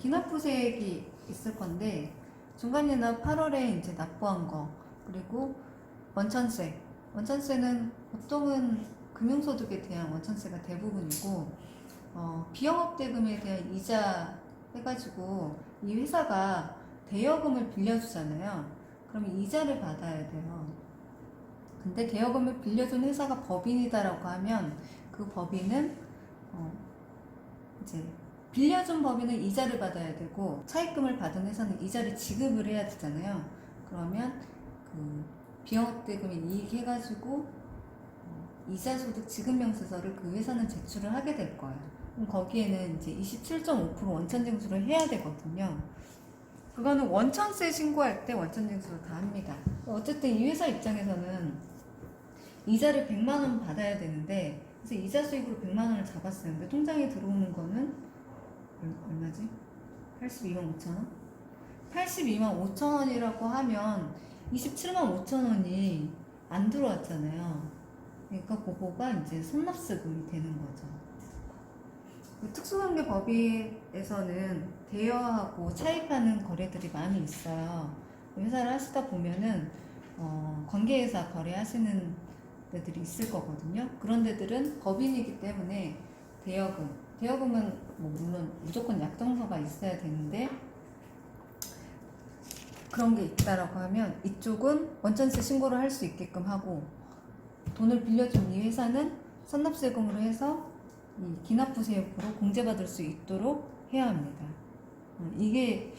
기납부세액이 있을 건데 중간 연납 8월에 이제 납부한 거 그리고 원천세 원천세는 보통은 금융소득에 대한 원천세가 대부분이고 어, 비영업 대금에 대한 이자 해가지고 이 회사가 대여금을 빌려주잖아요. 그러면 이자를 받아야 돼요. 근데 대여금을 빌려준 회사가 법인이다라고 하면 그 법인은 어, 이제 빌려준 법인은 이자를 받아야 되고 차입금을 받은 회사는 이자를 지급을 해야 되잖아요. 그러면 그 비영업대금에 이익 해가지고 어, 이자소득 지급명세서를 그 회사는 제출을 하게 될 거예요. 그럼 거기에는 이제 27.5% 원천징수를 해야 되거든요. 그거는 원천세 신고할 때 원천징수를 다 합니다. 어쨌든 이 회사 입장에서는 이자를 100만 원 받아야 되는데 그래서 이자 수익으로 100만 원을 잡았어요. 근데 통장에 들어오는 거는 얼- 얼마지? 82만 5천 원? 82만 5천 원이라고 하면 27만 5천 원이 안 들어왔잖아요. 그러니까 그거가 이제 선납세금이 되는 거죠. 그 특수관계 법인에서는 대여하고 차입하는 거래들이 많이 있어요. 회사를 하시다 보면은 어, 관계회사 거래하시는 데들이 있을 거거든요. 그런 데들은 법인이기 때문에 대여금, 대여금은 뭐 물론 무조건 약정서가 있어야 되는데 그런 게 있다라고 하면 이쪽은 원천세 신고를 할 수 있게끔 하고 돈을 빌려준 이 회사는 선납세금으로 해서 이 기납부세액으로 공제받을 수 있도록 해야 합니다. 어, 이게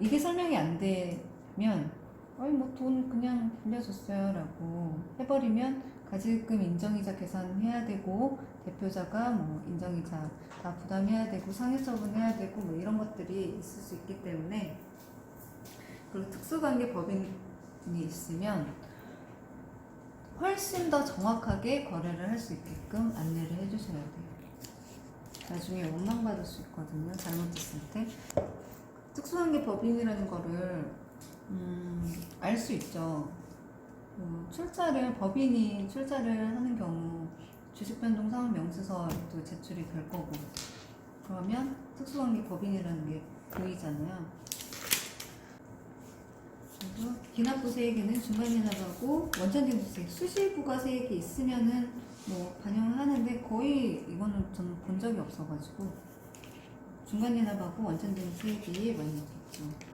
이게 설명이 안 되면 아니 뭐 돈 그냥 빌려줬어요라고 해버리면 가지금 인정이자 계산해야 되고 대표자가 뭐 인정이자 다 부담해야 되고 상해처분해야 되고 뭐 이런 것들이 있을 수 있기 때문에 그리고 특수관계 법인이 있으면 훨씬 더 정확하게 거래를 할 수 있게끔 안내를 해주셔야 돼요. 나중에 원망받을 수 있거든요. 잘못했을 때. 특수관계 법인이라는 거를 음, 알 수 있죠. 어, 출자를 법인이 출자를 하는 경우 주식 변동 상환 명세서도 제출이 될 거고 그러면 특수관계 법인이라는 게 보이잖아요. 그리고 기납부 세액에는 중간연납하고 원천 징수세액 수시부가세액이 있으면은 뭐 반영을 하는데 거의 이거는 저는 본 적이 없어가지고 중간연납하고 원천 징수 세액이 많이 있죠.